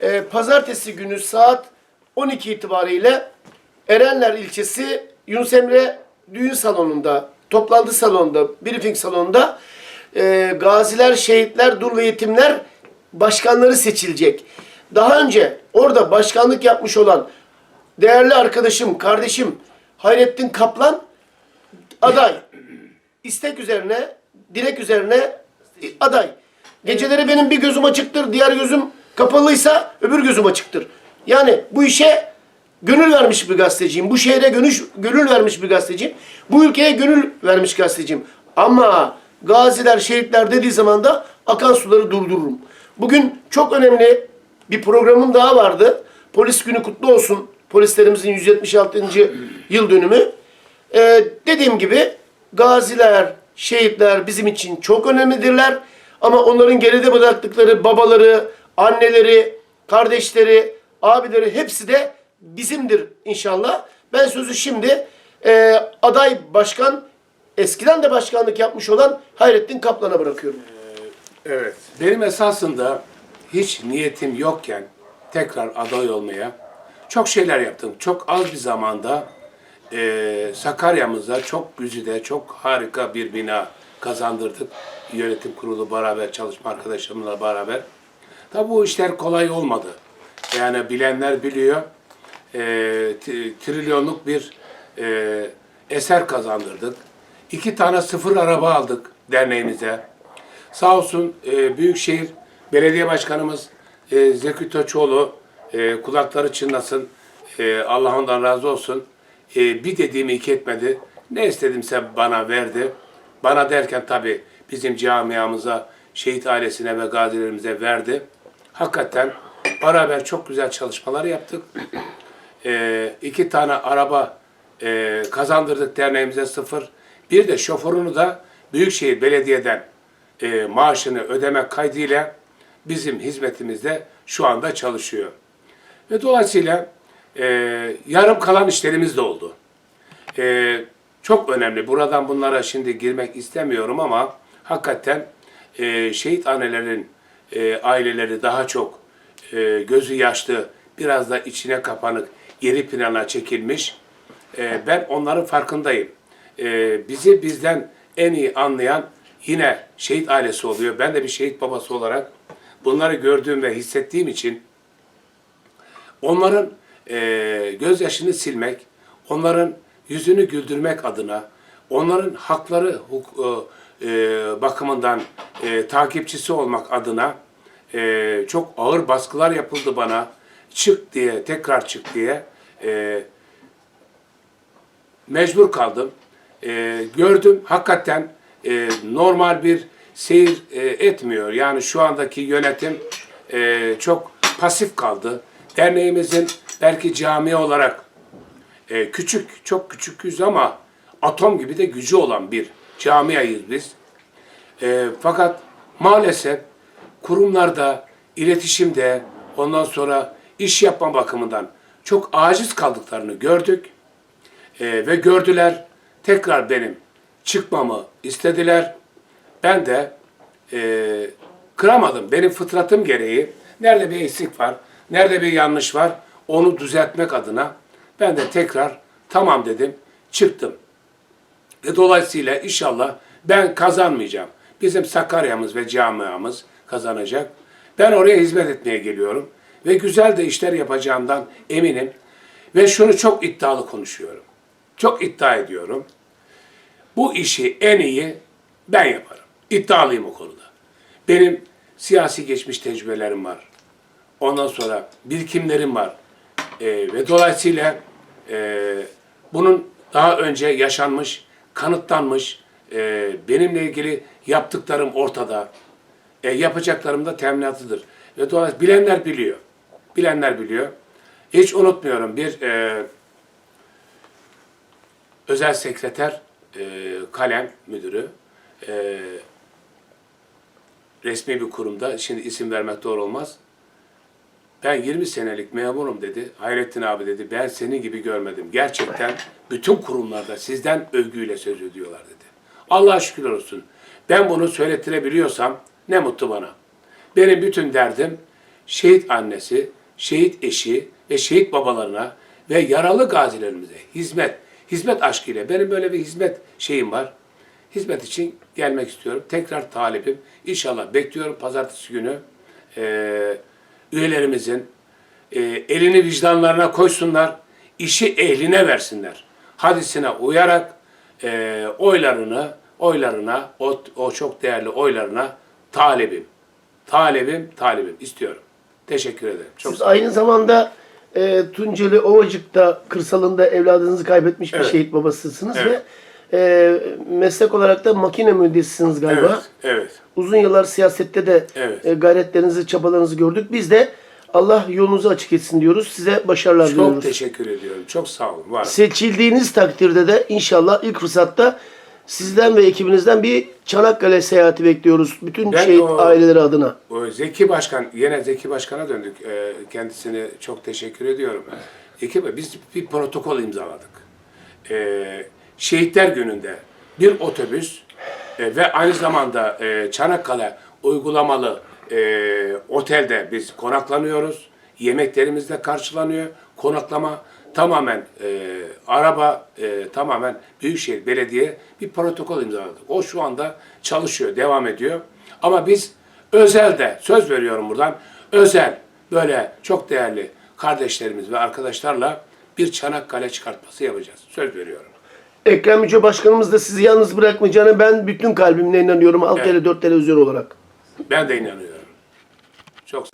e, pazartesi günü saat 12 itibariyle Erenler ilçesi Yunus Emre düğün salonunda, toplantı salonunda, briefing salonunda e, gaziler, şehitler, dul ve yetimler başkanları seçilecek. Daha önce orada başkanlık yapmış olan değerli arkadaşım, kardeşim Hayrettin Kaplan aday. İstek üzerine, dilek üzerine aday. Geceleri benim bir gözüm açıktır, diğer gözüm kapalıysa öbür gözüm açıktır. Yani bu işe gönül vermiş bir gazeteciyim. Bu şehre gönül, gönül vermiş bir gazeteciyim. Bu ülkeye gönül vermiş gazeteciyim. Ama gaziler, şehitler dediği zaman da akan suları durdururum. Bugün çok önemli bir programım daha vardı. Polis günü kutlu olsun. Polislerimizin 176. yıl dönümü. Ee, dediğim gibi gaziler, şehitler bizim için çok önemlidirler. Ama onların geride bıraktıkları babaları, anneleri, kardeşleri, abileri hepsi de bizimdir inşallah. Ben sözü şimdi e, aday başkan, eskiden de başkanlık yapmış olan Hayrettin Kaplan'a bırakıyorum. Evet. Benim esasında hiç niyetim yokken tekrar aday olmaya çok şeyler yaptım. Çok az bir zamanda eee Sakarya'mıza çok güzide, çok harika bir bina kazandırdık. Yönetim kurulu beraber, çalışma arkadaşlarımla beraber. Tabi bu işler kolay olmadı. Yani bilenler biliyor. Tri- trilyonluk bir eee, eser kazandırdık. İki tane sıfır araba aldık derneğimize. Sağ olsun e, Büyükşehir Belediye Başkanımız e, Zeki Töçoğlu e, kulakları çınlasın. E, Allah ondan razı olsun. E, bir dediğimi iki etmedi. Ne istedimse bana verdi. Bana derken tabii bizim camiamıza, şehit ailesine ve gazilerimize verdi. Hakikaten beraber çok güzel çalışmalar yaptık. E, iki tane araba e, kazandırdık derneğimize sıfır. Bir de şoförünü de Büyükşehir Belediye'den e, maaşını ödemek kaydıyla bizim hizmetimizde şu anda çalışıyor. Ve dolayısıyla e, yarım kalan işlerimiz de oldu. E, çok önemli. Buradan bunlara şimdi girmek istemiyorum ama hakikaten e, şehit annelerin e, aileleri daha çok e, gözü yaşlı, biraz da içine kapanık, geri plana çekilmiş. E, ben onların farkındayım. E, bizi bizden en iyi anlayan yine şehit ailesi oluyor. Ben de bir şehit babası olarak bunları gördüğüm ve hissettiğim için onların e, gözyaşını silmek, onların yüzünü güldürmek adına, onların hakları huk- e, e, bakımından e, takipçisi olmak adına e, çok ağır baskılar yapıldı bana. Çık diye, tekrar çık diye. E, mecbur kaldım. E, gördüm hakikaten e, normal bir seyir e, etmiyor. Yani şu andaki yönetim e, çok pasif kaldı. Derneğimizin belki cami olarak e, küçük, çok küçüküz ama atom gibi de gücü olan bir camiayız biz. E, fakat maalesef kurumlarda, iletişimde, ondan sonra iş yapma bakımından çok aciz kaldıklarını gördük. E, ve gördüler, tekrar benim çıkmamı istediler. Ben de e, kıramadım. Benim fıtratım gereği nerede bir eksik var, nerede bir yanlış var onu düzeltmek adına ben de tekrar tamam dedim, çıktım. Ve dolayısıyla inşallah ben kazanmayacağım. Bizim Sakarya'mız ve camiamız kazanacak. Ben oraya hizmet etmeye geliyorum. Ve güzel de işler yapacağımdan eminim. Ve şunu çok iddialı konuşuyorum. Çok iddia ediyorum. Bu işi en iyi ben yaparım. İddialıyım o konuda. Benim siyasi geçmiş tecrübelerim var. Ondan sonra birikimlerim var. Ee, ve dolayısıyla e, bunun daha önce yaşanmış, kanıtlanmış, e, benimle ilgili yaptıklarım ortada. E, yapacaklarım da teminatıdır. Ve dolayısıyla bilenler biliyor. Bilenler biliyor. Hiç unutmuyorum bir e, özel sekreter, e, kalem müdürü, e, resmi bir kurumda, şimdi isim vermek doğru olmaz. Ben 20 senelik memurum dedi. Hayrettin abi dedi. Ben senin gibi görmedim. Gerçekten bütün kurumlarda sizden övgüyle söz ediyorlar dedi. Allah'a şükürler olsun. Ben bunu söylettirebiliyorsam ne mutlu bana. Benim bütün derdim şehit annesi, şehit eşi ve şehit babalarına ve yaralı gazilerimize hizmet, hizmet aşkıyla benim böyle bir hizmet şeyim var. Hizmet için gelmek istiyorum. Tekrar talibim. İnşallah bekliyorum pazartesi günü. Ee, üyelerimizin e, elini vicdanlarına koysunlar, işi ehline versinler. Hadisine uyarak e, oylarını, oylarına, o, o çok değerli oylarına talibim. Talibim, talibim istiyorum. Teşekkür ederim. Çok Siz aynı zamanda e, Tunceli Ovacık'ta kırsalında evladınızı kaybetmiş bir Evet. şehit babasısınız Evet. ve e, meslek olarak da makine mühendisisiniz galiba. Evet, evet. Uzun yıllar siyasette de Evet. e, gayretlerinizi, çabalarınızı gördük. Biz de Allah yolunuzu açık etsin diyoruz. Size başarılar Çok diliyoruz. teşekkür ediyorum. Çok sağ olun. Var. Seçildiğiniz takdirde de inşallah ilk fırsatta sizden ve ekibinizden bir Çanakkale seyahati bekliyoruz. Bütün Ben şehit o- aileleri adına. O Zeki Başkan, yine Zeki Başkan'a döndük. Ee, kendisine çok teşekkür ediyorum. Zeki Bey, biz bir protokol imzaladık. Ee, Şehitler Günü'nde bir otobüs e, ve aynı zamanda e, Çanakkale uygulamalı e, otelde biz konaklanıyoruz. Yemeklerimiz de karşılanıyor. Konaklama tamamen e, araba e, tamamen Büyükşehir Belediye bir protokol imzaladık. O şu anda çalışıyor, devam ediyor. Ama biz özelde söz veriyorum buradan özel böyle çok değerli kardeşlerimiz ve arkadaşlarla bir Çanakkale çıkartması yapacağız. Söz veriyorum. Ekrem Yüce Başkanımız da sizi yalnız bırakmayacağına ben bütün kalbimle inanıyorum. Halk Evet. Tele 4 televizyon olarak. Ben de inanıyorum. Çok